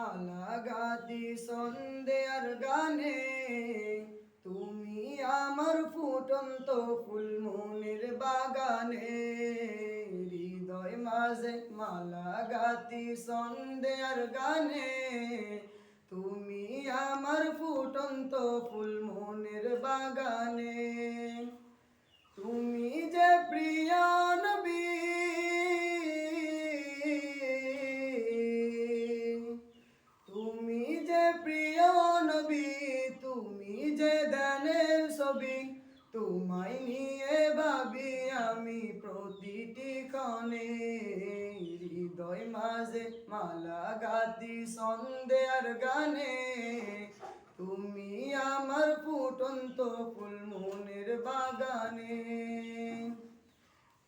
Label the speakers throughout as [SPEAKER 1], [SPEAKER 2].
[SPEAKER 1] মালা গাতি সন্দেয়ার গানে, তুমি আমার ফুটন্ত ফুল মনের বাগানে, হৃদয় মাঝে মালা গাতি সন্দেয়ার গানে, তুমি আমার ফুটন্ত প্রিয় নবী, তুমি যে দানের ছবি তোমায় নিয়ে ভাবি আমি প্রতিটি ক্ষণে। হৃদয় মাঝে মালা গাতি সন্দেয়ার গানে। তুমি আমার ফুটন্ত ফুল মনের বাগানে।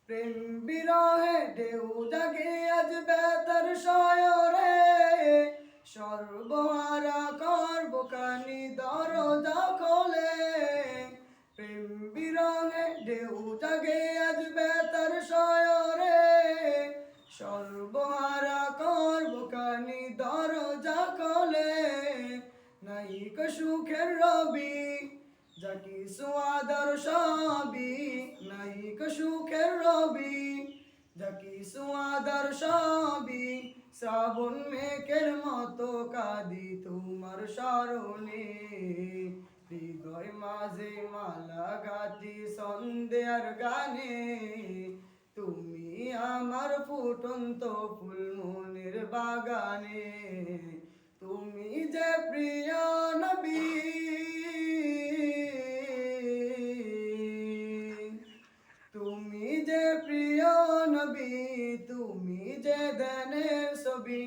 [SPEAKER 1] প্রেম বিরহে ঢেউ জাগে আজ বেতার শয়রে। সর্বহারা জাগে আজ বেতার শয়রে। সর্বহারা করব কানি দরজা খোলে। নাইক সুখের রবি যাকি সুয়াদর সবি নাইক সুখের রবি যাকি সুয়াদর সবি শ্রাবণ মেকের মতো কাদি তোমার স্মরণে। সন্ধ্যের গানে। তুমি আমার ফুটন্ত ফুল মনের বাগানে। তুমি যে প্রিয় নবী। তুমি যে প্রিয় নবী, তুমি যে দানের ছবি।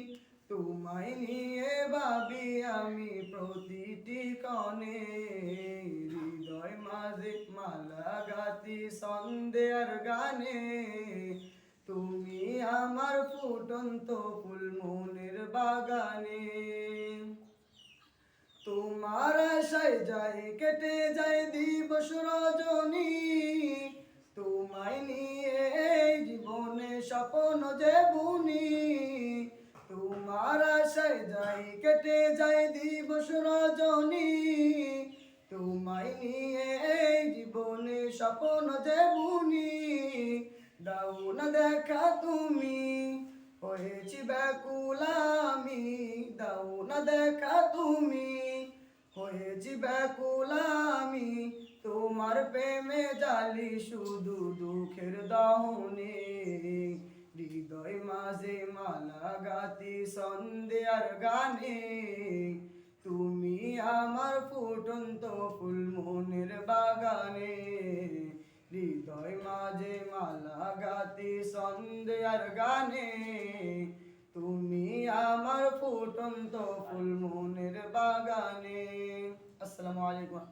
[SPEAKER 1] তোমায় নিয়ে ভাবি আমি প্রতিটি কণে। সন্ধ্যের গানে তুমি আমার ফুটন্ত ফুল মনের বাগানে। তোমার আশায় যাই কেটে যাই দিবস রজনী। তোমায় নিয়ে জীবনে স্বপ্ন যে বুনি তোমার আশায় যাই কেটে যাই দিবস রজনী। তোমায় নিয়ে স্বপ্ন যে বুনি দাও না দেখা তুমি, হয়েছি ব্যাকুলামি দাও না দেখা তুমি, হয়েছি ব্যাকুলামি, তোমার প্রেমে জালি শুধু দুঃখের দহনে, হৃদয় মাঝে মালা গাতি সন্ধ্যের গানে, তুমি আমার ফুটন্ত ফুল মনের বাগানে। গানে। তুমি আমার ফুটন্ত ফুল মনের বাগানে। আসসালামু আলাইকুম।